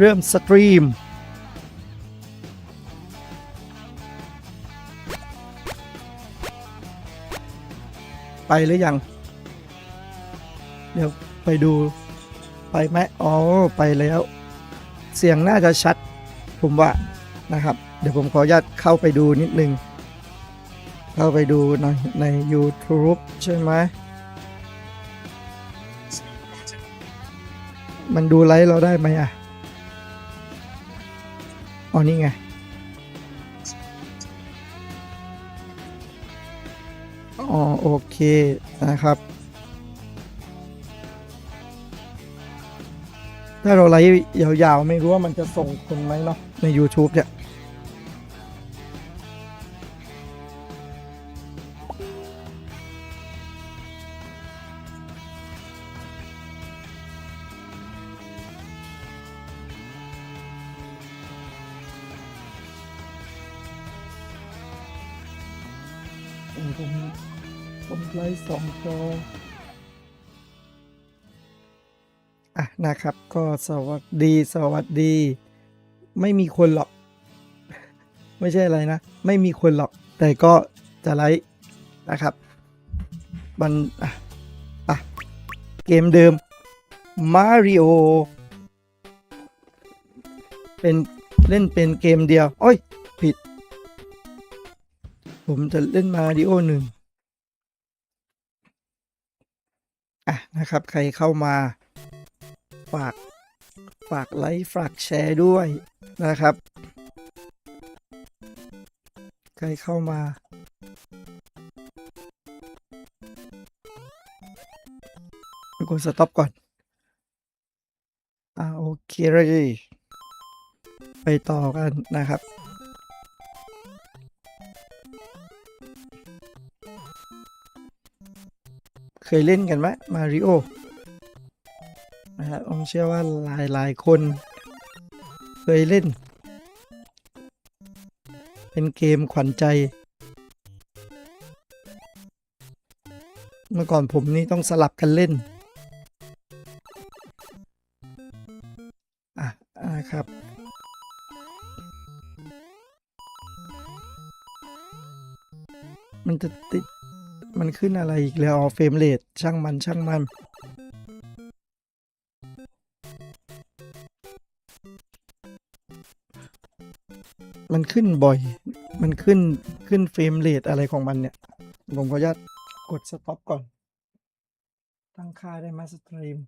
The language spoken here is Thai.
เริ่มสตรีม ไปหรือยัง เดี๋ยวไปดูไปไหมอ๋อ ไปแล้ว เสียงน่าจะชัด ผมว่านะครับ เดี๋ยวผมขออนุญาตเข้าไปดูนิดนึง เข้าไปดูในใน YouTube ใช่ไหมมันดูไลฟ์เราได้ไหมอะ อ๋อนี่ไง อ๋อ โอเค นะครับ ถ้าเราไลฟ์ยาวๆ ไม่รู้ว่ามันจะส่งคนไหมเนาะใน YouTube เนี่ย ผมผมผมไลฟ์สองจออะนะครับ ก็สวัสดีสวัสดี ไม่มีคนหรอก ไม่ใช่อะไรนะ ไม่มีคนหรอก แต่ก็จะไลฟ์นะครับมันอะอะเกมเดิม Mario เป็นเล่นเป็นเกมเดียว โอ้ย ผิด ผมจะเล่นมาริโอหนึ่งอะนะครับ ใครเข้ามาฝากฝากไลค์ฝากแชร์ด้วยนะครับ ใครเข้ามากดสต็อปก่อน อ่าโอเคเลยไปต่อกันนะครับ เคยเล่นกันไหมมาริโอนะครับผมเชื่อว่าหลายหลายคน เคยเล่น เป็นเกมขวัญใจ เมื่อก่อนผมนี่ต้องสลับกันเล่นอะอะครับมันจะติด มันขึ้นอะไรอีกแล้วเฟรมเรทช่างมันช่างมัน มันขึ้นบ่อย มันขึ้นขึ้นเฟรมเรทอะไรของมันเนี่ย ผมขออนุญาตกดสต็อปก่อน ตั้งค่าได้มาสตรีม